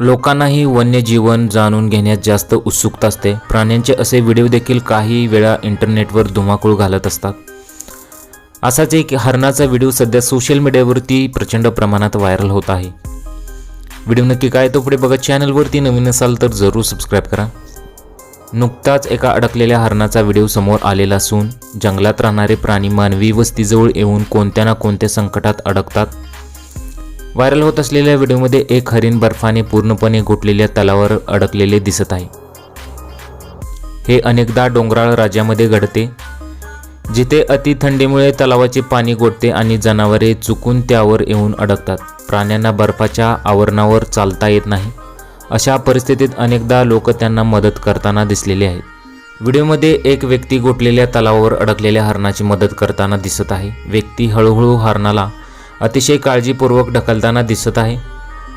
लोकांनाही वन्यजीवन जाणून घेण्यात जास्त उत्सुकता असते. प्राण्यांचे असे व्हिडिओ देखील काही वेळा इंटरनेटवर धुमाकूळ घालत असतात. असाच एक हरणाचा व्हिडिओ सध्या सोशल मीडियावरती प्रचंड प्रमाणात व्हायरल होत आहे. व्हिडिओ नक्की काय तो पुढे बघा. चॅनलवरती नवीन असाल तर जरूर सबस्क्राईब करा. नुकताच एका अडकलेल्या हरणाचा व्हिडिओ समोर आलेला असून जंगलात राहणारे प्राणी मानवी वस्तीजवळ येऊन कोणत्या ना कोणत्या संकटात अडकतात व्हायरल होत असलेल्या व्हिडिओमध्ये एक हरिण बर्फाने पूर्णपणे गोठलेल्या तलावावर अडकलेले दिसत आहे. हे अनेकदा डोंगराळ राज्यामध्ये घडते जिथे अति थंडीमुळे तलावाचे पाणी गोठते आणि जनावरे चुकून त्यावर येऊन अडकतात. प्राण्यांना बर्फाच्या आवरणावर चालता येत नाही. अशा परिस्थितीत अनेकदा लोक त्यांना मदत करताना दिसलेले आहेत. व्हिडिओमध्ये एक व्यक्ती गोठलेल्या तलावावर अडकलेल्या हरणाची मदत करताना दिसत आहे. व्यक्ती हळूहळू हरणाला अतिशय काळजीपूर्वक ढकलताना दिसत आहे.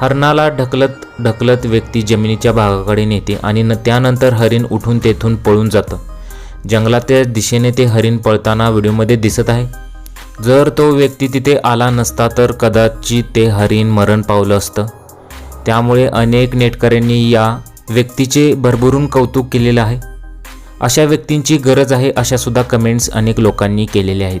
हरणाला ढकलत ढकलत व्यक्ती जमिनीच्या भागाकडे नेते आणि न त्यानंतर हरिण उठून तेथून पळून जातं. जंगलाच्या दिशेने ते हरिण पळताना व्हिडिओमध्ये दिसत आहे. जर तो व्यक्ती तिथे आला नसता तर कदाचित ते हरिण मरण पावलं असतं. त्यामुळे अनेक नेटकऱ्यांनी या व्यक्तीचे भरभरून कौतुक केलेलं आहे. अशा व्यक्तींची गरज आहे अशासुद्धा कमेंट्स अनेक लोकांनी केलेल्या आहेत.